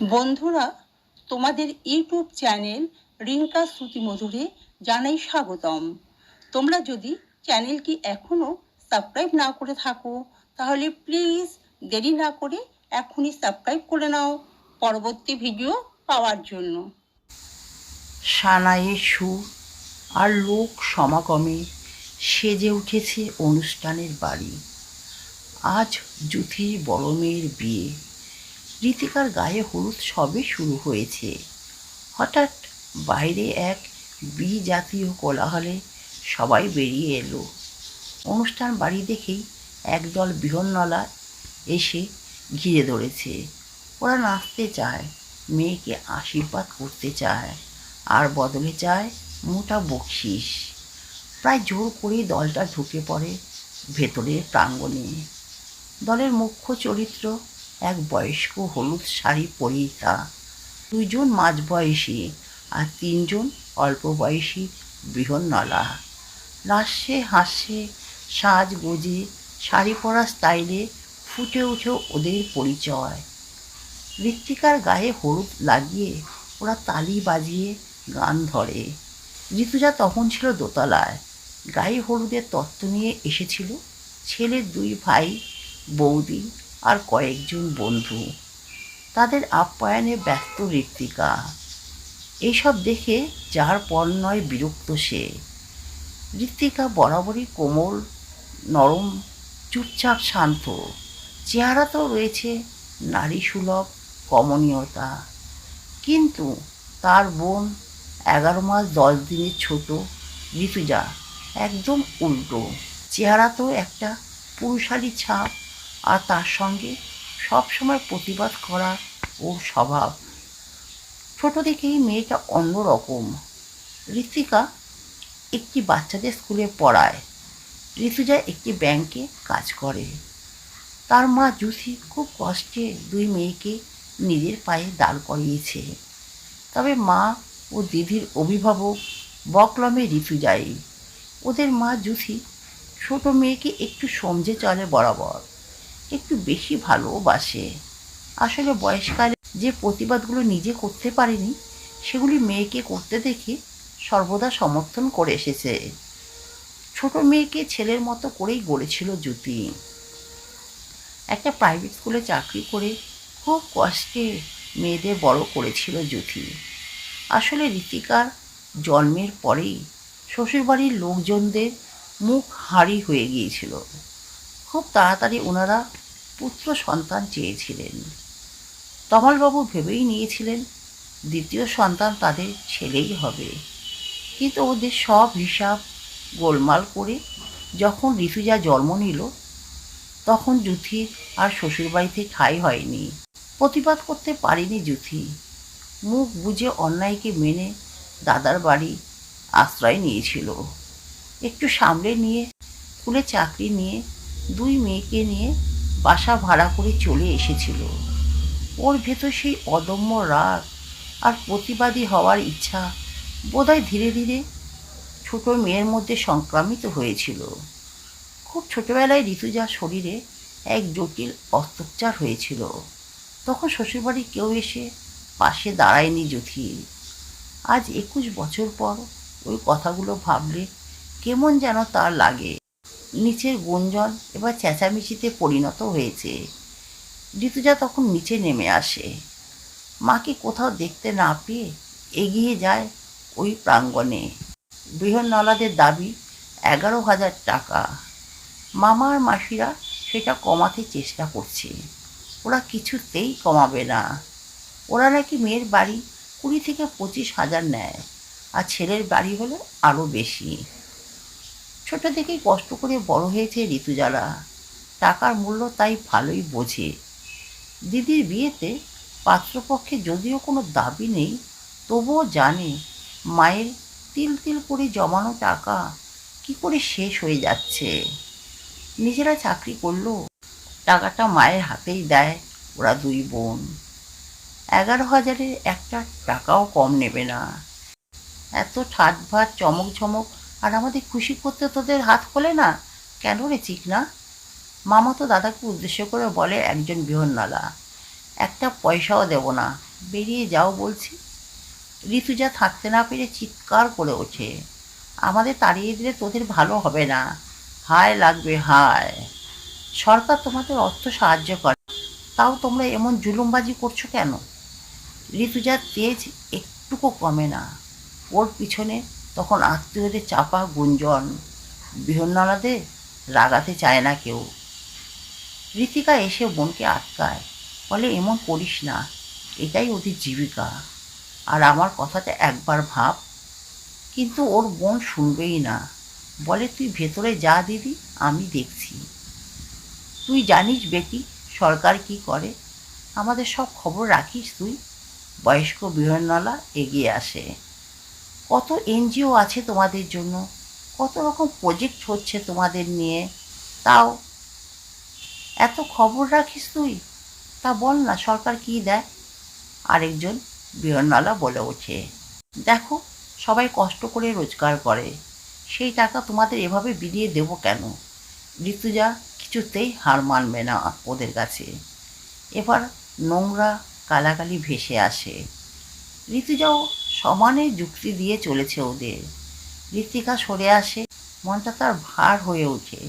বন্ধুরা, তোমাদের YouTube channel Rinka শ্রুতিমধুরে জানাই স্বাগতম। তোমরা যদি চ্যানেলটি এখনও সাবস্ক্রাইব না করে থাকো, তাহলে প্লিজ দেরি না করে এখনই সাবস্ক্রাইব করে নাও পরবর্তী ভিডিও পাওয়ার জন্য। সানাইয়ের সুর আর লোক সমাগমে সেজে উঠেছে অনুষ্ঠানের বাড়ি। আজ জুথির বড় মেয়ের বিয়ে। রীতিকার গায়ে হলুদ সবে শুরু হয়েছে। হঠাৎ বাইরে এক বি জাতীয় কোলাহলে সবাই বেরিয়ে এলো। অনুষ্ঠান বাড়ি দেখেই একদল বিহন্নলা এসে ঘিরে ধরেছে। ওরা নাচতে চায়, মেয়েকে আশীর্বাদ করতে চায়, আর বদলে চায় মোটা বকশিস। প্রায় জোর করেই দলটা ঢুকে পড়ে ভেতরের প্রাঙ্গণে। দলের মুখ্য চরিত্র এক বয়স্ক হলুদ শাড়ি পরিহিতা দুইজন মাঝবয়সী আর তিনজন অল্প বয়সী বৃহন্নলা। নাচে হাসছে সাজ গোজে, শাড়ি পরা স্টাইলে ফুটে উঠে ওদের পরিচয়। ঋত্বিকার গায়ে হলুদ লাগিয়ে ওরা তালি বাজিয়ে গান ধরে। ঋতুজা তখন ছিল দোতলায়। গায়ে হলুদের তত্ত্ব নিয়ে এসেছিল ছেলের দুই ভাই, বৌদি আর কয়েকজন বন্ধু। তাদের আপ্যায়নে ব্যস্ত ঋত্বিকা। এইসব দেখে যার পর নয় বিরক্ত সে। ঋত্বিকা বরাবরই কোমল, নরম, চুপচাপ শান্ত। চেহারাতেও রয়েছে নারী সুলভ কমনীয়তা। কিন্তু তার বোন এগারো মাস দশ দিনের ছোট ঋতুজা একদম উল্টো। চেহারাতেও একটা পুরুষালী ছাপ আর তার সঙ্গে সবসময় প্রতিবাদ করা ও স্বভাব। ছোট থেকেই মেয়েটা অন্যরকম। ঋতিকা একটি বাচ্চাদের স্কুলে পড়ায়। ঋতুজা একটি ব্যাংকে কাজ করে। তার মা জুসি খুব কষ্টে দুই মেয়েকে নিজের পায়ে দাঁড় করিয়েছে। তবে মা ও দিদির অভিভাবক বকলমে ঋতুজাই। ওদের মা জুসি ছোট মেয়েকে একটু সমঝে চলে বরাবর। একটু বেশি ভালোবাসে। আসলে বয়সকালে যে প্রতিবাদগুলো নিজে করতে পারেনি, সেগুলি মেয়েকে করতে দেখে সর্বদা সমর্থন করে এসেছে। ছোট মেয়েকে ছেলের মতো করেই গড়েছিল জ্যোতি। একটা প্রাইভেট স্কুলে চাকরি করে খুব কষ্টে মেয়েদের বড় করেছিল জ্যোতি। আসলে ঋতিকার জন্মের পরেই শ্বশুরবাড়ির লোকজনদের মুখ হাঁড়ি হয়ে গিয়েছিল। খুব তাড়াতাড়ি ওনারা পুত্র সন্তান চেয়েছিলেন। তমালবাবু ভেবেই নিয়েছিলেন, দ্বিতীয় সন্তান তাদের ছেলেই হবে। কিন্তু ওদের সব হিসাব গোলমাল করে যখন ঋতুজা জন্ম নিল, তখন জুথির আর শ্বশুরবাড়িতে ঠাঁই হয়নি। প্রতিবাদ করতে পারেনি জুথি। মুখ বুঝে অন্যায়কে মেনে দাদার বাড়ি আশ্রয় নিয়েছিল। একটু সামলে নিয়ে, স্কুলে চাকরি নিয়ে দুই মেয়েকে নিয়ে বাসা ভাড়া করে চলে এসেছিল। ওর ভেতর সেই অদম্য রাগ আর প্রতিবাদী হওয়ার ইচ্ছা বোধহয় ধীরে ধীরে ছোট মেয়ের মধ্যে সংক্রামিত হয়েছিল। খুব ছোটবেলায় ঋতুজার শরীরে এক জটিল অস্ত্রোপচার হয়েছিল। তখন শ্বশুরবাড়ি কেউ এসে পাশে দাঁড়ায়নি জ্যোতি আজ একুশ বছর পর ওই কথাগুলো ভাবলে কেমন যেন তার লাগে। নিচের গুঞ্জন এবার চেঁচামেচিতে পরিণত হয়েছে। ঋতুজা তখন নিচে নেমে আসে। মাকে কোথাও দেখতে না পেয়ে এগিয়ে যায় ওই প্রাঙ্গণে। বৃহন্নলাদের দাবি, এগারো হাজার টাকা। মামা আর মাসিরা সেটা কমাতে চেষ্টা করছে। ওরা কিছুতেই কমাবে না। ওরা নাকি মেয়ের বাড়ি কুড়ি থেকে পঁচিশ হাজার নেয়, আর ছেলের বাড়ি হলে আরও বেশি। ছোট থেকেই কষ্ট করে বড় হয়েছে ঋতুজারা টাকার মূল্য তাই ভালোই বোঝে। দিদির বিয়েতে পাত্রপক্ষে যদিও কোনো দাবি নেই, তবুও জানে মায়ের তিল তিল করে জমানো টাকা কি করে শেষ হয়ে যাচ্ছে। নিজেরা চাকরি করল, টাকাটা মায়ের হাতেই দেয় ওরা দুই বোন। এগারো হাজারের একটা টাকাও কম নেবে না। এত ঠাট ভাট চমক ঝমক আর আমাদের খুশি করতে তোদের হাত খোলে না? কেন রে চিকনা? মামা তো দাদাকে উদ্দেশ্য করে বলে একজন বিহন্নালা। একটা পয়সাও দেব না। বেরিয়ে যাও বলছি। ঋতুজা থাকতে না পেরে চিৎকার করে ওঠে। আমাদের তাড়িয়ে দিলে তোদের ভালো হবে না। হায় লাগবে, হায়। সরকার তোমাদের অর্থ সাহায্য করে। তাও তোমরা এমন জুলুমবাজি করছ কেন? ঋতুজার তেজ একটুকু কমে না। ওর পিছনে তখন আত্মীয়দের চাপা গুঞ্জন। বিহন্নলাদের রাগাতে চায় না কেউ। ঋতিকা এসে বোনকে আটকায়। বলে, এমন করিস না, এটাই ওদের জীবিকা। আর আমার কথাটা একবার ভাব। কিন্তু ওর বোন শুনবেই না। বলে, তুই ভেতরে যা দিদি, আমি দেখছি। তুই জানিস বেটি, সরকার কি করে? আমাদের সব খবর রাখিস তুই? বয়স্ক বিহনলা এগিয়ে আসে। কত এনজিও আছে তোমাদের জন্য? কত রকম প্রজেক্ট হচ্ছে তোমাদের নিয়ে? তাও এত খবর রাখিস তুই? তা বল না, সরকার কি দেয়? আরেকজন বিহনলা বলে ওঠে, দেখো, সবাই কষ্ট করে রোজগার করে। সেই টাকা তোমাদের এভাবে বিলিয়ে দেবো কেন? ঋতুজা কিছুতেই হার মানবে না ওদের কাছে। এবার নোংরা কালাকালি ভেসে আসে। ঋতুজাও সমানে যুক্তি দিয়ে চলেছে ওদের। ঋতিকা সরে আসে, মনটা তার ভার হয়ে ওঠে।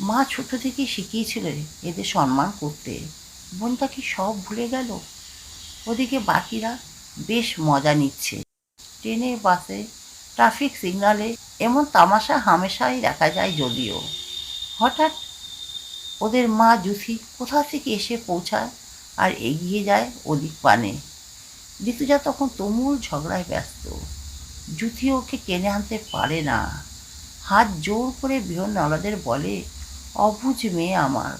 মা ছোট থেকে শিখিয়েছিল এদের সম্মান করতে। বোনটা কি সব ভুলে গেল? ওদিকে বাকিরা বেশ মজা নিচ্ছে। ট্রেনে, বাসে, ট্রাফিক সিগনালে এমন তামাশা হামেশাই দেখা যায় যদিও। হঠাৎ ওদের মা জুথি কোথা থেকে এসে পৌঁছায় আর এগিয়ে যায় ওদিক পানে। ঋতুজা তখন তুমুল ঝগড়ায় ব্যস্ত। জুথি ওকে টেনে আনতে পারে না। হাত জোর করে বৃহৎ নলাদের বলে, অবুঝ মেয়ে আমার,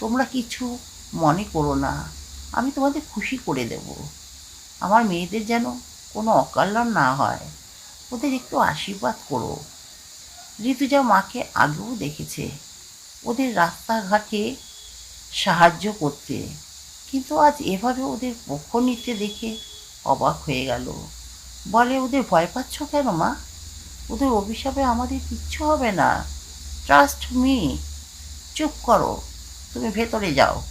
তোমরা কিছু মনে করো না। আমি তোমাদের খুশি করে দেব। আমার মেয়েদের যেন কোনো অকল্যাণ না হয়। ওদের একটু আশীর্বাদ করো। ঋতুজা মাকে আগেও দেখেছে ওদের রাস্তাঘাটে সাহায্য করতে। কিন্তু আজ এভাবে ওদের পক্ষ নিতে দেখে অবাক হয়ে গেল। বলে, ওদের ভয় পাচ্ছ কেন, মা? ওদের অভিশাপে আমাদের কিচ্ছু হবে না। ট্রাস্ট মি চুপ করো। তুমি ভেতরে যাও।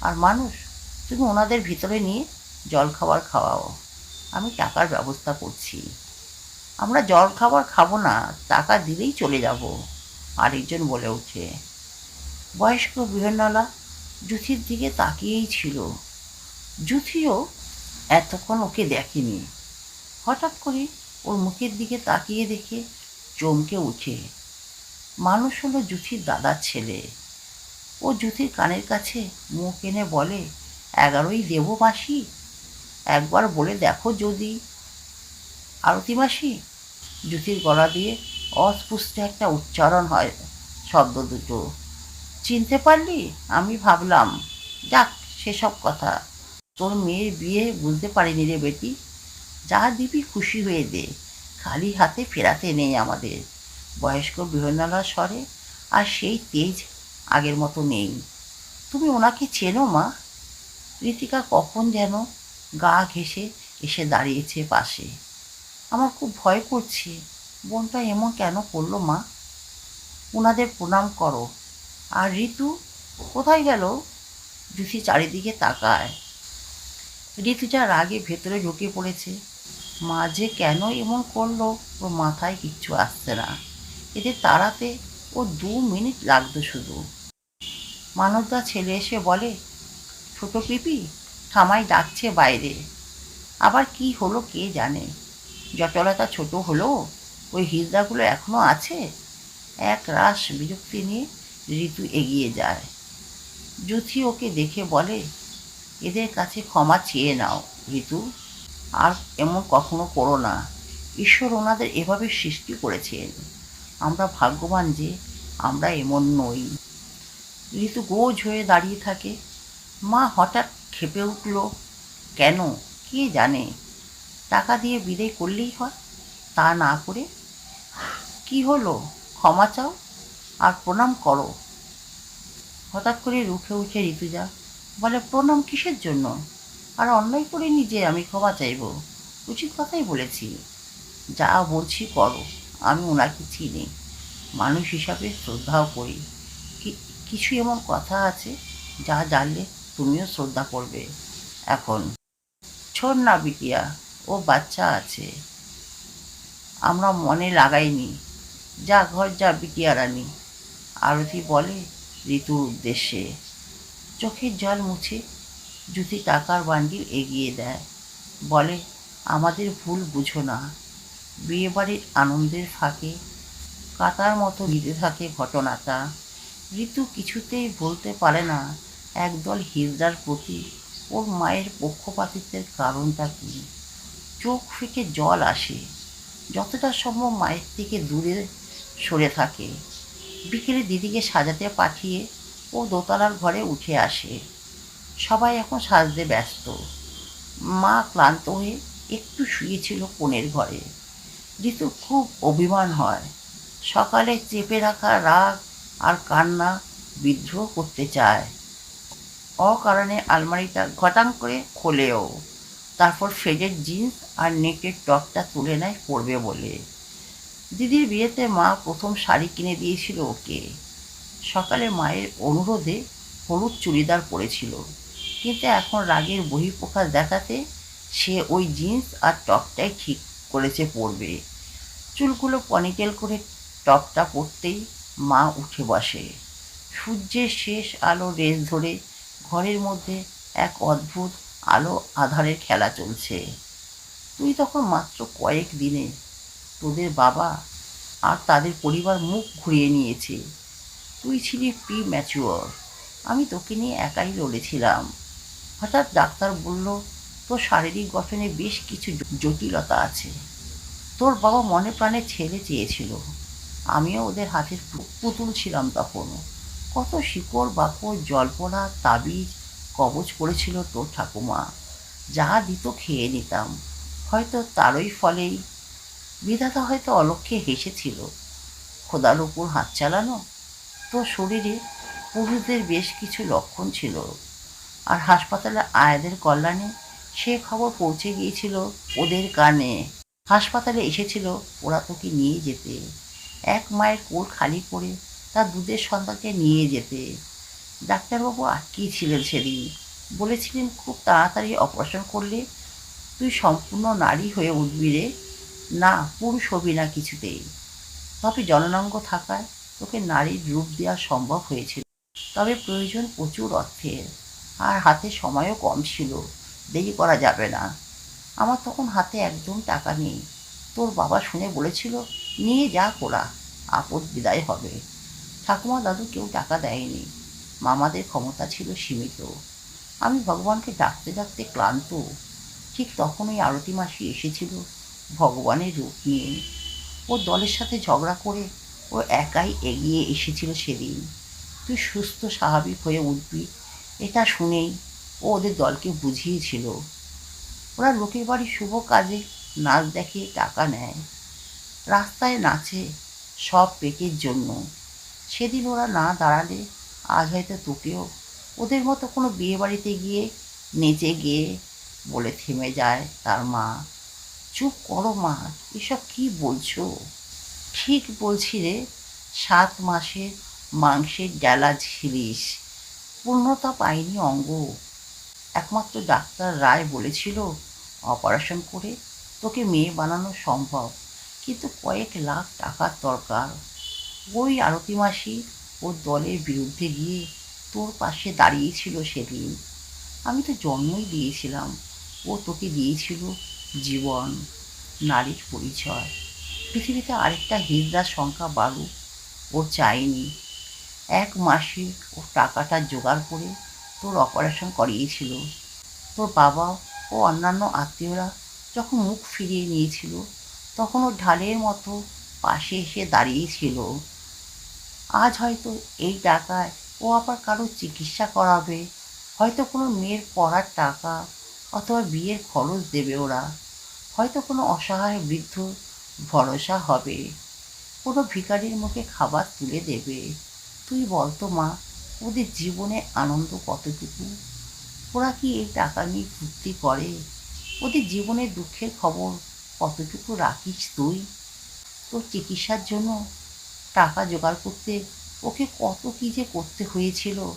আর মানুষ, তুমি ওনাদের ভিতরে নিয়ে জল খাবার খাওয়াও। আমি টাকার ব্যবস্থা করছি। আমরা জল খাবার খাব না, টাকা দিলেই চলে যাব। আরেকজন বলে ওঠে। বয়স্ক বিহনলা জুথির দিকে তাকিয়েই ছিল। জুথিও এতক্ষণ ওকে দেখেনি। হঠাৎ করে ওর মুখের দিকে তাকিয়ে দেখে চমকে উঠে। মানুষ হলো জুথির দাদার ছেলে। ও জুথির কানের কাছে মুখ এনে বলে, এগারোই দেব মাসি। একবার বলে দেখো যদি। আরতি মাসি? জুথির গলা দিয়ে অস্পুষ্ট একটা উচ্চারণ হয় শব্দ দুটো। চিনতে পারলি? আমি ভাবলাম। যাক, সেসব কথা। তোর মেয়ের বিয়ে বুঝতে পারিনি রে বেটি। যা দিবি খুশি হয়ে দে। খালি হাতে ফেরাতে নেই আমাদের। বয়স্ক বৃহন্নলার স্বরে আর সেই তেজ আগের মতো নেই। তুমি ওনাকে চেনো মা? ঋতিকা কখন যেন গা ঘেঁষে এসে দাঁড়িয়েছে পাশে। আমার খুব ভয় করছে। বোনটা এমন কেন করল মা? ওনাদের প্রণাম করো। আর ঋতু, কোথায় গেল? জুসি চারিদিকে তাকায়। ঋতুজা রাগে ভেতরে ঢুকে পড়েছে। মা যে কেন এমন করল? ওর মাথায় কিচ্ছু আসছে না। এদের তাড়াতে ও দু মিনিট লাগতো শুধু। মানবদা ছেলে এসে বলে, ছোট পিপি ঠামাই ডাকছে বাইরে। আবার কি হলো কে জানে? জটলতা ছোট হলো? ওই হিজড়াগুলো এখনও আছে? এক রাস বিরক্তি নিয়ে ঋতু এগিয়ে যায়। জুথি ওকে দেখে বলে এদের কাছে ক্ষমা চেয়ে নাও ঋতু আর এমন কখনো করো না। ঈশ্বর ওনাদের এভাবে সৃষ্টি করেছেন। আমরা ভাগ্যবান যে আমরা এমন নই। ঋতু গোজ হয়ে দাঁড়িয়ে থাকে। মা হঠাৎ খেপে উঠল, কেন? কে জানে? টাকা দিয়ে বিদায় করলেই হয়। তা না করে কি হলো? ক্ষমা চাও? আর প্রণাম করো। হঠাৎ করে রুখে উঠে ঋতুজা বলে, প্রণাম কিসের জন্য? আর অন্যায় করিনি যে আমি ক্ষমা চাইব? উচিত কথাই বলেছি। যা বলছি করো, আমি ওনাকে চিনি। মানুষ হিসাবে শ্রদ্ধাও করি। কিছু এমন কথা আছে যা জানলে তুমিও শ্রদ্ধা করবে। এখন শোন না বিটিয়া, ও বাচ্চা আছে। আমরা মনে লাগাইনি। যা ঘর, যা বিটিয়া রানী। আরতি বলে ঋতুর উদ্দেশ্যে। চোখের জল মুছে জুতি টাকার বান্ডিল এগিয়ে দেয়। বলে, আমাদের ভুল বুঝো না। বিয়েবাড়ির আনন্দের ফাঁকে কাতার মতো নিতে থাকে ঘটনাটা। ঋতু কিছুতেই বলতে পারে না, একদল হিজড়ার প্রতি ওর মায়ের পক্ষপাতিত্বের কারণটা কী। চোখ ফিকে জল আসে, যতটা সম্ভব মায়ের থেকে দূরে সরে থাকে। বিকেলে দিদিকে সাজাতে পাঠিয়ে ও দোতলার ঘরে উঠে আসে। সবাই এখন সাজতে ব্যস্ত। মা ক্লান্ত হয়ে একটু শুয়েছিল কোণের ঘরে। ঋতু খুব অভিমান হয়। সকালে চেপে রাখা রাগ আর কান্না বিদ্রোহ করতে চায়। অকারণে আলমারিটা ঘটাং করে খোলেও। তারপর ফ্রেজের জিন্স আর নেকের টপটা তুলে নেয় পরবে বলে। দিদির বিয়েতে মা প্রথম শাড়ি কিনে দিয়েছিল ওকে। সকালে মায়ের অনুরোধে হলুদ চুড়িদার পরেছিল। কিন্তু এখন রাগের বহিঃপ্রকাশ দেখাতে সে ওই জিন্স আর টপটাই ঠিক করেছে পরবে। চুলগুলো পনিটেল করে টপটা পরতেই মা উঠে বসে। সূর্যের শেষ আলো রেস ধরে ঘরের মধ্যে এক অদ্ভুত আলো আধারের খেলা চলছে। তুই তখন মাত্র কয়েক দিনে তোদের বাবা আর তাদের পরিবার মুখ ঘুরিয়ে নিয়েছে। তুই ছিলি প্রি ম্যাচিওর আমি তোকে নিয়ে একাই লড়েছিলাম। হঠাৎ ডাক্তার বলল, তোর শারীরিক গঠনে বেশ কিছু জটিলতা আছে। তোর বাবা মনে প্রাণে ছেলে চেয়েছিল। আমিও ওদের হাতের পুতুল ছিলাম তখন। কত শিকড়, বাকড়, জলপড়া, তাবিজ কবচ করেছিল তোর ঠাকুমা। যা দিত খেয়ে নিতাম। হয়তো তারই ফলেই। বিধাতা হয়তো অলক্ষ্যে হেসেছিল। খোদার উপর হাত চালানো তোর শরীরে পুরুষদের বেশ কিছু লক্ষণ ছিল। আর হাসপাতালে আয়াদের কল্যাণে সে খবর পৌঁছে গিয়েছিল ওদের কানে। হাসপাতালে এসেছিল ওরা তোকে নিয়ে যেতে। এক মায়ের কোল খালি করে তার দুধের সন্তানকে নিয়ে যেতে। ডাক্তারবাবু আটকিয়েছিলেন সেদিন? বলেছিলেন, খুব তাড়াতাড়ি অপারেশন করলে তুই সম্পূর্ণ নারী হয়ে উঠবি রে। না, পুরুষ হবি না কিছুতেই। তবে জননাঙ্গ থাকায় তোকে নারীর রূপ দেওয়া সম্ভব হয়েছিল। তবে প্রয়োজন প্রচুর অর্থের। আর হাতে সময়ও কম ছিল। দেরি করা যাবে না। আমার তখন হাতে একদম টাকা নেই। তোর বাবা শুনে বলেছিল, নিয়ে যা করা আপদ বিদায় হবে। ঠাকুমা দাদু কেউ টাকা দেয়নি। মামাদের ক্ষমতা ছিল সীমিত। আমি ভগবানকে ডাকতে ডাকতে ক্লান্ত। ঠিক তখনই আরতি মাসি এসেছিল ভগবানের রূপ নিয়ে। ও দলের সাথে ঝগড়া করে ও একাই এগিয়ে এসেছিল সেদিন। তুই সুস্থ, স্বাভাবিক হয়ে উঠবি, এটা শুনেই ও ওদের দলকে বুঝিয়েছিল। ওরা লোকের বাড়ির শুভ কাজে নাচ দেখে টাকা নেয়। রাস্তায় নাচে সব পেটের জন্য। সেদিন ওরা না দাঁড়ালে আজ হয়তো তোকেও ওদের মতো কোনো বিয়ে বাড়িতে গিয়ে নেচে গিয়ে বলে থেমে যায় তার মা। চুপ করো মা, এসব কি বলছো? ঠিক বলছি রে, সাত মাসে মাংসের ডালা ঝিলিস। পূর্ণতা পায়নি অঙ্গ। একমাত্র ডাক্তার রায় বলেছিল, অপারেশন করে তোকে মেয়ে বানানো সম্ভব, কিন্তু কয়েক লাখ টাকার দরকার। ওই আরতি মাসি ওর দলের বিরুদ্ধে গিয়ে তোর পাশে দাঁড়িয়েছিল সেদিন। আমি তো জন্মই দিয়েছিলাম, ও তোকে দিয়েছিল জীবন, নারীর পরিচয়। পৃথিবীতে আরেকটা হিজড়ার সংখ্যা বাড়ুক ও চায়নি এক মাসে ও টাকাটা জোগাড় করে তোর অপারেশন করিয়েছিল। তোর বাবা ও অন্যান্য আত্মীয়রা যখন মুখ ফিরিয়ে নিয়েছিল, তখন ও ঢালের মতো পাশে এসে দাঁড়িয়েছিল। আজ হয়তো এই টাকায় ও আবার কারও চিকিৎসা করাবে। হয়তো কোনো মেয়ের পড়ার টাকা অথবা বিয়ের খরচ দেবে ওরা। হয়তো কোনো অসহায় বৃদ্ধ ভরসা হবে। কোনো ভিখারির মুখে খাবার তুলে দেবে। তুই বলতো মা, ওদের জীবনে আনন্দ কতটুকু? ওরা কি এই টাকা নিয়ে ফুর্তি করে? ওদের জীবনের দুঃখের খবর কতটুকু রাখিস তুই? তোর চিকিৎসার জন্য টাকা জোগাড় করতে ওকে কত কী যে করতে হয়েছিল।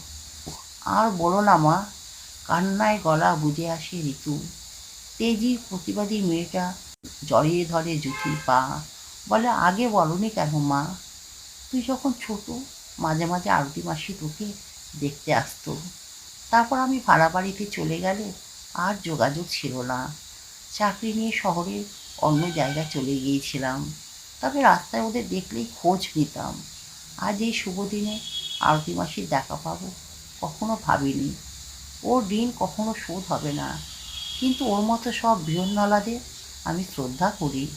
আর বলো না মা, কান্নায় গলা বুঝে আসে ঋতু। তেজি প্রতিবাদী মেয়েটা জড়িয়ে ধরে জুথির পা। বলে, আগে বলনি কেন মা? তুই যখন ছোট, মাঝে মাঝে আরতি মাসি তোকে দেখতে আসতো। তারপর আমি ভাড়া বাড়িতে চলে গেলে আর যোগাযোগ ছিল না। চাকরি নিয়ে শহরে অন্য জায়গায় চলে গিয়েছিলাম। তবে রাস্তায় ওদের দেখলেই খোঁজ নিতাম। আজ এই শুভ দিনে আরতি মাসির দেখা পাবো কখনো ভাবিনি। ওর ঋণ কখনো শোধ হবে না। কিন্তু ওর মতো সব বৃহন্নলাদের আমি শ্রদ্ধা করি।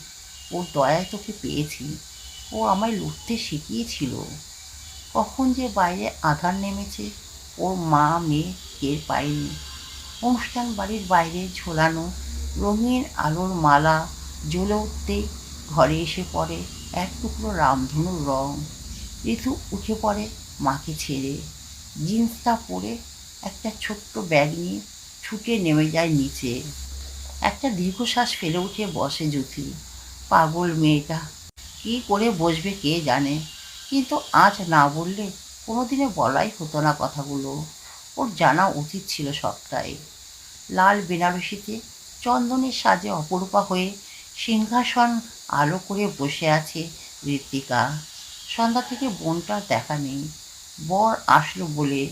ওর দয়ায় তোকে পেয়েছি। ও আমায় লুটতে শিখিয়েছিল। কখন যে বাইরে আধার নেমেছে, ওর মা, মেয়ে টের পায়নি অনুষ্ঠান বাড়ির বাইরে ঝোলানো রঙিন আলোর মালা জ্বলে উঠতে ঘরে এসে পড়ে এক টুকরো রামধনুর রং। ঋতু উঠে পড়ে মাকে ছেড়ে। জিন্সটা পরে একটা ছোট্ট ব্যাগ নিয়ে ছুটে নেমে যায় নিচে। একটা দীর্ঘশ্বাস ফেলে উঠে বসে জ্যোতি। পাগল মেয়েটা, কী করে বসবে কে জানে? কিন্তু আজ না বললে কোনোদিনে বলাই হতো না কথাগুলো। ওর জানা উচিত ছিল সবটাই। লাল বেনারসিতে চন্দনের সাজে অপরূপা হয়ে সিংহাসন আলো করে বসে আছে ঋত্বিকা। সন্ধ্যা থেকে বোনটার দেখা নেই। বর আসলো বলে,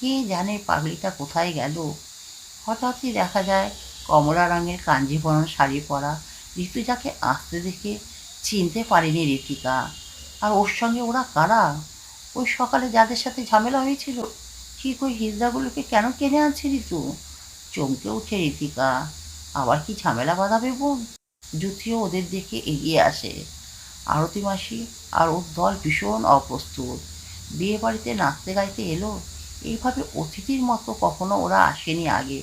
কে জানে পাগলিটা কোথায় গেল? হঠাৎই দেখা যায় কমলা রঙের কাঞ্জিভরণ শাড়ি পরা ঋতুজাকে আসতে দেখে চিনতে পারেনি ঋতিকা। আর ওর সঙ্গে ওরা কারা? ওই সকালে যাদের সাথে ঝামেলা হয়েছিল ঠিক ওই হিজড়াগুলোকে কেন কেনে আনছে ঋতু? চমকে উঠে ঋতিকা। আবার কি ঝামেলা বাঁধাবে বোন জ্যোতিও ওদের দেখে এগিয়ে আসে। আরতি মাসি আর ওর দল ভীষণ অপ্রস্তুত। বিয়ে বাড়িতে নাচতে গাইতে এলো, এইভাবে অতিথির মতো কখনো ওরা আসেনি আগে।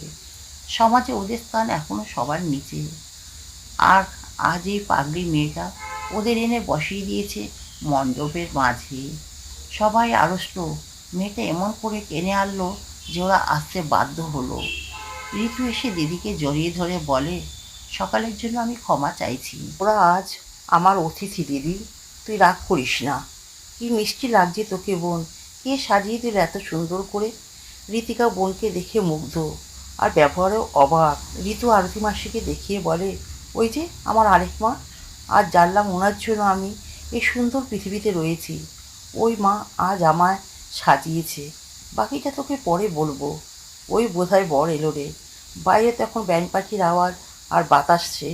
সমাজে ওদের স্থান এখনও সবার নিচে। আর আজ এই পাগড়ি মেয়েটা ওদের এনে বসিয়ে দিয়েছে মণ্ডপের মাঝে। সবাই আড়ষ্ট। মেয়েটা এমন করে টেনে আনলো যে ওরা আসতে বাধ্য হলো। ঋতু এসে দিদিকে জড়িয়ে ধরে বলে, সকালের জন্য আমি ক্ষমা চাইছি। ওরা আজ আমার অতিথি দিদি। তুই রাগ করিস না। কি মিষ্টি লাগছে তোকে বোন। কে সাজিয়ে দিল এত সুন্দর করে? ঋতিকা বোনকে দেখে মুগ্ধ। আর ব্যবহারেও অবাক। ঋতু আরতি মাসিকে দেখিয়ে বলে, ওই যে আমার আরেক মা, আজ জানলাম ওনার জন্য আমি এই সুন্দর পৃথিবীতে রয়েছি। ওই মা আজ আমায় সাজিয়েছে। বাকিটা তোকে পরে বলব। ওই বোধহয় বর এলো রে। বাইরে তখন ব্যান্ড পাখির আওয়াজ আর বাতাসছে